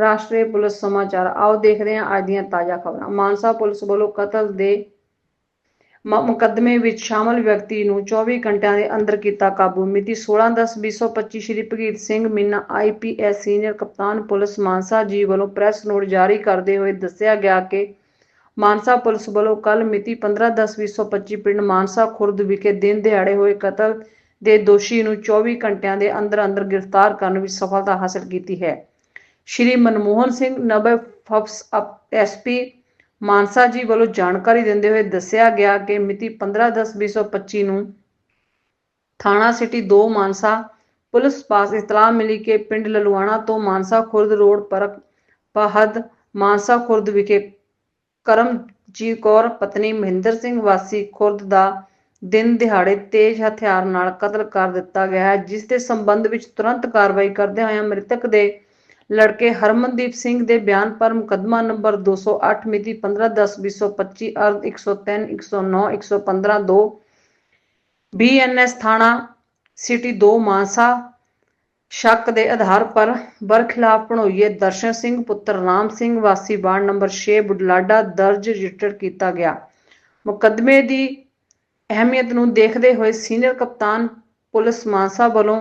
ਰਾਸ਼ਟਰੀ ਪੁਲਿਸ ਸਮਾਚਾਰ। ਆਓ ਦੇਖਦੇ ਹਾਂ ਅੱਜ ਦੀਆਂ ਤਾਜ਼ਾ ਖਬਰਾਂ। ਮਾਨਸਾ ਪੁਲਿਸ ਵੱਲੋਂ ਕਤਲ ਦੇ ਮੁਕੱਦਮੇ ਵਿੱਚ ਸ਼ਾਮਲ ਵਿਅਕਤੀ ਨੂੰ 24 ਘੰਟਿਆਂ ਦੇ ਅੰਦਰ ਕੀਤਾ ਕਾਬੂ। ਮਿਤੀ 16/10/2025 ਸ਼੍ਰੀ ਭਗੀਤ ਸਿੰਘ ਮੀਨਾ ਆਈਪੀਐਸ ਸੀਨੀਅਰ ਕਪਤਾਨ ਪੁਲਿਸ ਮਾਨਸਾ ਜੀ ਵੱਲੋਂ ਪ੍ਰੈਸ ਨੋਟ ਜਾਰੀ ਕਰਦੇ ਹੋਏ ਦੱਸਿਆ ਗਿਆ ਕਿ ਮਾਨਸਾ ਪੁਲਿਸ ਵੱਲੋਂ ਕੱਲ ਮਿਤੀ 15/10/2025 ਪਿੰਡ ਮਾਨਸਾ ਖੁਰਦ ਵਿਖੇ ਦਿਨ ਦਿਹਾੜੇ ਹੋਏ ਕਤਲ ਦੇ ਦੋਸ਼ੀ ਨੂੰ 24 ਘੰਟਿਆਂ ਦੇ ਅੰਦਰ ਅੰਦਰ ਗ੍ਰਿਫਤਾਰ ਕਰਨ ਵਿੱਚ ਸਫਲਤਾ ਹਾਸਲ ਕੀਤੀ ਹੈ। ਸ਼੍ਰੀ ਮਨਮੋਹਨ ਸਿੰਘ ਨਵੇਂ ਫਬਸ ਐਸਪੀ ਮਾਨਸਾ ਜੀ ਵੱਲੋਂ ਜਾਣਕਾਰੀ ਦਿੰਦੇ ਹੋਏ ਦੱਸਿਆ ਗਿਆ ਕਿ ਮਿਤੀ 15/10/2025 ਨੂੰ ਥਾਣਾ ਸਿਟੀ 2 ਮਾਨਸਾ ਪੁਲਿਸ ਪਾਸ ਇਤਲਾਹ ਮਿਲੀ ਕਿ ਪਿੰਡ ਲਲੂਆਣਾ ਤੋਂ ਮਾਨਸਾ ਖੁਰਦ ਰੋਡ ਪਰ ਪਹਦ ਮਾਨਸਾ ਖੁਰਦ ਵਿਖੇ ਕਰਮਜੀਤ ਕੌਰ, ਪਤਨੀ ਮਹਿੰਦਰ ਸਿੰਘ ਵਾਸੀ ਖੁਰਦ ਦਾ ਦਿਨ ਦਿਹਾੜੇ ਤੇਜ਼ ਹਥਿਆਰ ਨਾਲ ਕਤਲ ਕਰ ਦਿੱਤਾ ਗਿਆ ਹੈ, ਜਿਸ ਦੇ ਸੰਬੰਧ ਵਿੱਚ ਤੁਰੰਤ ਕਾਰਵਾਈ ਕਰਦੇ ਹੋਏ ਮ੍ਰਿਤਕ ਦੇ ਲੜਕੇ ਹਰਮਨਦੀਪ ਸਿੰਘ ਦੇ ਬਿਆਨ ਪਰ ਮੁਕੱਦਮਾ ਨੰਬਰ 208 ਮਿਤੀ 15/10/2025 ਅਰਧ 103 109 115 2 ਬੀਐਨਐਸ ਥਾਣਾ ਸਿਟੀ 2 ਮਾਨਸਾ ਸ਼ੱਕ ਦੇ ਆਧਾਰ ਪਰ ਬਰਖਿਲਾਫ ਭਣੋਈਏ ਦਰਸ਼ਨ ਸਿੰਘ ਪੁੱਤਰ ਰਾਮ ਸਿੰਘ ਵਾਸੀ ਵਾਰਡ ਨੰਬਰ 6 ਬੁਢਲਾਡਾ ਦਰਜ ਰਜਿਸਟਰ ਕੀਤਾ ਗਿਆ। ਮੁਕੱਦਮੇ ਦੀ ਅਹਿਮੀਅਤ ਨੂੰ ਦੇਖਦੇ ਹੋਏ ਸੀਨੀਅਰ ਕਪਤਾਨ ਪੁਲਿਸ ਮਾਨਸਾ ਵੱਲੋਂ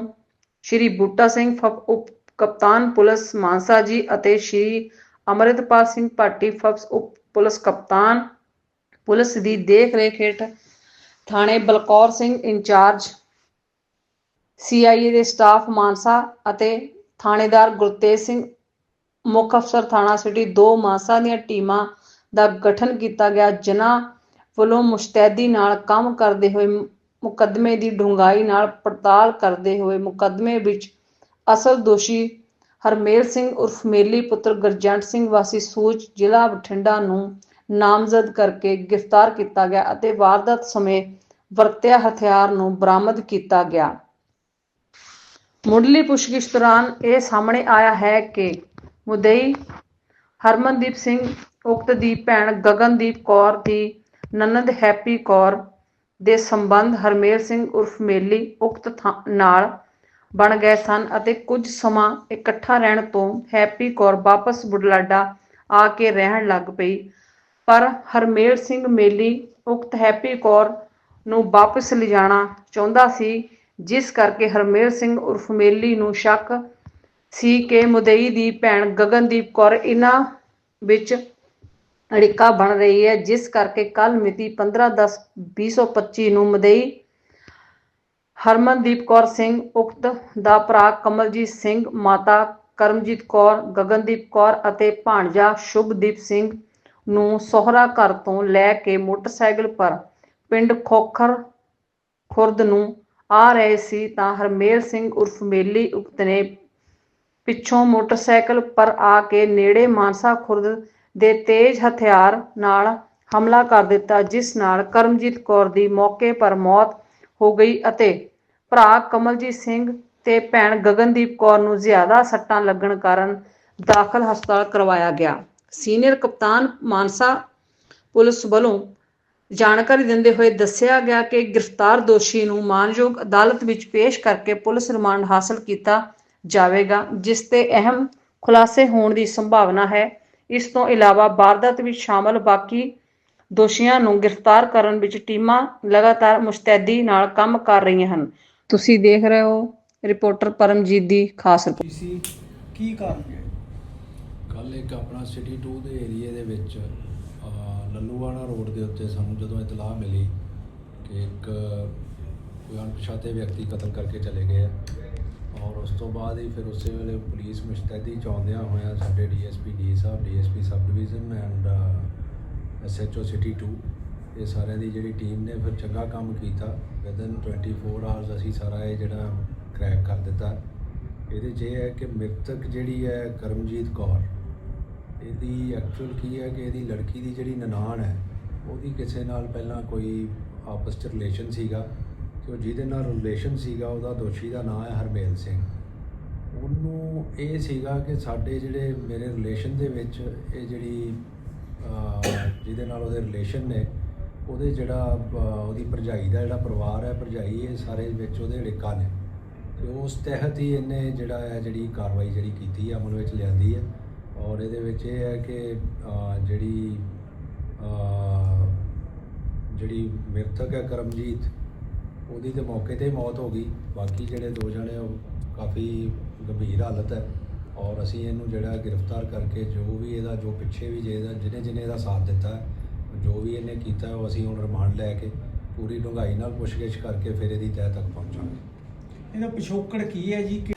ਸ਼੍ਰੀ ਬੂਟਾ ਸਿੰਘ ਉਪ ਕਪਤਾਨ ਪੁਲਿਸ ਮਾਨਸਾ ਜੀ ਅਤੇ ਸ਼੍ਰੀ ਅਮਰਿਤਪਾਲ ਸਿੰਘ ਭਾਟੀ ਫਬਸ ਉਪ ਪੁਲਿਸ ਕਪਤਾਨ ਪੁਲਿਸ ਦੀ ਦੇਖ ਰੇਖ ਹੇਠ ਥਾਣੇ ਬਲਕੌਰ ਸਿੰਘ ਇੰਚਾਰਜ, ਸੀਆਈਏ ਦੇ ਸਟਾਫ ਮਾਨਸਾ ਅਤੇ ਥਾਣੇਦਾਰ ਗੁਰਤੇਜ ਸਿੰਘ, ਮੁੱਖ ਅਫਸਰ ਥਾਣਾ ਸਿਟੀ 2 ਮਾਨਸਾ ਦੀਆਂ ਟੀਮਾਂ ਦਾ ਗਠਨ ਕੀਤਾ ਗਿਆ, ਜਿਨ੍ਹਾਂ ਵੱਲੋਂ ਮੁਸ਼ਤੈਦੀ ਨਾਲ ਕੰਮ ਕਰਦੇ ਹੋਏ ਮੁਕੱਦਮੇ ਦੀ ਡੂੰਘਾਈ ਨਾਲ ਪੜਤਾਲ ਕਰਦੇ ਹੋਏ ਮੁਕੱਦਮੇ ਵਿੱਚ ਅਸਲ ਦੋਸ਼ੀ ਹਰਮੇਲ ਸਿੰਘ ਉਰਫ ਮੇਲੀ ਪੁੱਤਰ ਗਰਜੰਟ ਸਿੰਘ ਵਾਸੀ ਸੂਚ ਜ਼ਿਲ੍ਹਾ ਬਠਿੰਡਾ ਨੂੰ ਨਾਮਜ਼ਦ ਕਰਕੇ ਗ੍ਰਿਫਤਾਰ ਕੀਤਾ ਗਿਆ ਅਤੇ ਵਾਰਦਾਤ ਸਮੇਂ ਵਰਤਿਆ ਹਥਿਆਰ ਨੂੰ ਬਰਾਮਦ ਕੀਤਾ ਗਿਆ। ਮੁੱਢਲੀ ਪੁੱਛਗਿੱਛ ਦੌਰਾਨ ਇਹ ਸਾਹਮਣੇ ਆਇਆ ਹੈ ਕਿ ਮੁਦਈ ਹਰਮਨਦੀਪ ਸਿੰਘ, ਉਕਤ ਦੀ ਭੈਣ ਗਗਨਦੀਪ ਕੌਰ ਦੀ ਨਨਦ ਹੈਪੀ ਕੌਰ ਦੇ ਸੰਬੰਧ ਹਰਮੇਲ ਸਿੰਘ ਉਰਫ ਮੇਲੀ ਉਕਤ ਥਾਂ- ਨਾਲ ਬਣ ਗਏ ਸਨ ਅਤੇ ਕੁਝ ਸਮਾਂ ਇਕੱਠਾ ਰਹਿਣ ਤੋਂ ਹੈਪੀ ਕੌਰ ਵਾਪਸ ਬੁਢਲਾਡਾ ਆ ਕੇ ਰਹਿਣ ਲੱਗ ਪਈ। ਪਰ ਹਰਮੇਲ ਸਿੰਘ ਮੇਲੀ ਉਕਤ ਹੈਪੀ ਕੌਰ ਨੂੰ ਵਾਪਸ ਲਿਜਾਣਾ ਚਾਹੁੰਦਾ ਸੀ, ਜਿਸ ਕਰਕੇ ਹਰਮੇਲ ਸਿੰਘ ਉਰਫ ਮੇਲੀ ਨੂੰ ਸ਼ੱਕ ਸੀ ਕਿ ਮੁਦਈ ਦੀ ਭੈਣ ਗਗਨਦੀਪ ਕੌਰ ਇਹਨਾਂ ਵਿੱਚ ਅੜਿੱਕਾ ਬਣ ਰਹੀ ਹੈ, ਜਿਸ ਕਰਕੇ ਕੱਲ ਮਿਤੀ 15/10/2025 ਨੂੰ ਮੁਦਈ ਹਰਮਨਦੀਪ ਕੌਰ ਸਿੰਘ ਉਕਤ ਦਾ ਭਰਾ ਕਮਲਜੀਤ ਸਿੰਘ, ਮਾਤਾ ਕਰਮਜੀਤ ਕੌਰ, ਗਗਨਦੀਪ ਕੌਰ ਅਤੇ ਭਾਣਜਾ ਸ਼ੁਭਦੀਪ ਸਿੰਘ ਨੂੰ ਸਹੁਰਾ ਘਰ ਤੋਂ ਲੈ ਕੇ ਮੋਟਰਸਾਈਕਲ ਪਰ ਪਿੰਡ ਖੋਖਰ ਖੁਰਦ ਨੂੰ ਆ ਰਹੇ ਸੀ ਤਾਂ ਹਰਮੇਲ ਸਿੰਘ ਉਰਫ ਮੇਲੀ ਉਕਤ ਨੇ ਪਿੱਛੋਂ ਮੋਟਰਸਾਈਕਲ ਪਰ ਆ ਕੇ ਨੇੜੇ ਮਾਨਸਾ ਖੁਰਦ ਦੇ ਤੇਜ਼ ਹਥਿਆਰ ਨਾਲ ਹਮਲਾ ਕਰ ਦਿੱਤਾ, ਜਿਸ ਨਾਲ ਕਰਮਜੀਤ ਕੌਰ ਦੀ ਮੌਕੇ ਪਰ ਮੌਤ ਹੋ ਗਈ ਅਤੇ ਭਰਾ ਕਮਲਜੀਤ ਸਿੰਘ ਤੇ ਭੈਣ ਗਗਨਦੀਪ ਕੌਰ ਨੂੰ ਜ਼ਿਆਦਾ ਸੱਟਾਂ ਲੱਗਣ ਕਾਰਨ ਦਾਖਲ ਹਸਪਤਾਲ ਕਰਵਾਇਆ ਗਿਆ। ਸੀਨੀਅਰ ਕਪਤਾਨ ਮਾਨਸਾ ਪੁਲਿਸ ਵੱਲੋਂ ਜਾਣਕਾਰੀ ਦਿੰਦੇ ਹੋਏ ਦੱਸਿਆ ਗਿਆ ਕਿ ਗ੍ਰਿਫਤਾਰ ਦੋਸ਼ੀ ਨੂੰ ਮਾਨਯੋਗ ਅਦਾਲਤ ਵਿੱਚ ਪੇਸ਼ ਕਰਕੇ ਪੁਲਿਸ ਰਿਮਾਂਡ ਹਾਸਲ ਕੀਤਾ ਜਾਵੇਗਾ, ਜਿਸ ਤੇ ਅਹਿਮ ਖੁਲਾਸੇ ਹੋਣ ਦੀ ਸੰਭਾਵਨਾ ਹੈ। ਇਸ ਤੋਂ ਇਲਾਵਾ ਵਾਰਦਾਤ ਵਿੱਚ ਸ਼ਾਮਲ ਬਾਕੀ ਦੋਸ਼ੀਆਂ ਨੂੰ ਗ੍ਰਿਫਤਾਰ ਕਰਨ ਵਿੱਚ ਟੀਮਾਂ ਲਗਾਤਾਰ ਮੁਸਤੈਦੀ ਨਾਲ ਕੰਮ ਕਰ ਰਹੀਆਂ ਹਨ। ਤੁਸੀਂ ਦੇਖ ਰਹੇ ਹੋ ਰਿਪੋਰਟਰ ਪਰਮਜੀਤ ਦੀ ਖਾਸ ਰਿਪੋਰਟ। ਸੀ ਕੀ ਕਾਰਨ ਹੈ? ਕੱਲ ਇੱਕ ਆਪਣਾ ਸਿਟੀ 2 ਦੇ ਏਰੀਏ ਦੇ ਵਿੱਚ ਅਹ, ਲੱਲੂਵਾਣਾ ਰੋਡ ਦੇ ਉੱਤੇ ਸਾਨੂੰ ਜਦੋਂ ਇਤਲਾਹ ਮਿਲੀ ਕਿ ਇੱਕ ਕੋਈ ਅਣਪਛਾਤੇ ਵਿਅਕਤੀ ਕਤਲ ਕਰਕੇ ਚਲੇ ਗਏ ਆ ਔਰ ਉਸ ਤੋਂ ਬਾਅਦ ਹੀ ਫਿਰ ਉਸੇ ਵੇਲੇ ਪੁਲਿਸ ਮੁਸ਼ਤੈਦੀ ਚਾਉਂਦਿਆਂ ਹੋਇਆਂ ਸਾਡੇ DSP D Sahib DSP sub division and SHO city 2 ਇਹ ਸਾਰਿਆਂ ਦੀ ਜਿਹੜੀ ਟੀਮ ਨੇ ਫਿਰ ਚੰਗਾ ਕੰਮ ਕੀਤਾ। ਵਿਦਨ 24 ਆਵਰਸ ਅਸੀਂ ਸਾਰਾ ਇਹ ਜਿਹੜਾ ਕ੍ਰੈਕ ਕਰ ਦਿੱਤਾ। ਇਹਦੇ 'ਚ ਇਹ ਹੈ ਕਿ ਮ੍ਰਿਤਕ ਜਿਹੜੀ ਹੈ ਕਰਮਜੀਤ ਕੌਰ, ਇਹਦੀ ਐਕਚੁਅਲ ਕੀ ਹੈ ਕਿ ਇਹਦੀ ਲੜਕੀ ਦੀ ਜਿਹੜੀ ਨਨਾਣ ਹੈ, ਉਹਦੀ ਕਿਸੇ ਨਾਲ ਪਹਿਲਾਂ ਕੋਈ ਆਪਸ 'ਚ ਰਿਲੇਸ਼ਨ ਸੀਗਾ ਤੇ ਉਹ ਜਿਹਦੇ ਨਾਲ ਰਿਲੇਸ਼ਨ ਸੀਗਾ, ਉਹਦਾ ਦੋਸ਼ੀ ਦਾ ਨਾਮ ਹੈ ਹਰਮੇਲ ਸਿੰਘ। ਉਹਨੂੰ ਇਹ ਸੀਗਾ ਕਿ ਸਾਡੇ ਜਿਹੜੇ ਮੇਰੇ ਰਿਲੇਸ਼ਨ ਦੇ ਵਿੱਚ ਇਹ ਜਿਹੜੀ ਜਿਹਦੇ ਨਾਲ ਉਹਦੇ ਰਿਲੇਸ਼ਨ ਨੇ ਉਹਦੇ ਜਿਹੜਾ ਉਹਦੀ ਭਰਜਾਈ ਦਾ ਜਿਹੜਾ ਪਰਿਵਾਰ ਹੈ, ਭਰਜਾਈ ਇਹ ਸਾਰੇ ਵਿੱਚ ਉਹਦੇ ਅੜਿੱਕਾ ਨੇ। ਤੇ ਉਸ ਤਹਿਤ ਹੀ ਇਹਨੇ ਜਿਹੜਾ ਹੈ ਜਿਹੜੀ ਕਾਰਵਾਈ ਜਿਹੜੀ ਕੀਤੀ ਹੈ ਅਮਲ ਵਿੱਚ ਲਿਆਂਦੀ ਹੈ ਔਰ ਇਹਦੇ ਵਿੱਚ ਇਹ ਹੈ ਕਿ ਜਿਹੜੀ ਜਿਹੜੀ ਮ੍ਰਿਤਕ ਹੈ ਕਰਮਜੀਤ, ਉਹਦੀ ਤੇ ਮੌਕੇ ਤੇ ਮੌਤ ਹੋ ਗਈ। ਬਾਕੀ ਜਿਹੜੇ ਦੋ ਜਣੇ ਉਹ ਕਾਫੀ ਗੰਭੀਰ ਹਾਲਤ ਹੈ। ਔਰ ਅਸੀਂ ਇਹਨੂੰ ਜਿਹੜਾ ਗ੍ਰਿਫਤਾਰ ਕਰਕੇ ਜੋ ਵੀ ਇਹਦਾ, ਜੋ ਪਿੱਛੇ ਵੀ ਜਿਹਦਾ, ਜਿਹਨੇ ਜਿਹਨੇ ਇਹਦਾ ਸਾਥ ਦਿੱਤਾ ਜੋ ਵੀ ਇਹਨੇ ਕੀਤਾ, ਉਹ ਅਸੀਂ ਹੁਣ ਰਿਮਾਂਡ ਲੈ ਕੇ ਪੂਰੀ ਡੂੰਘਾਈ ਨਾਲ ਪੁੱਛਗਿੱਛ ਕਰਕੇ ਫਿਰ ਇਹਦੀ ਤਹਿ ਤੱਕ ਪਹੁੰਚਾਂਗੇ। ਇਹਦਾ ਪਿਛੋਕੜ ਕੀ ਹੈ ਜੀ? ਕਿ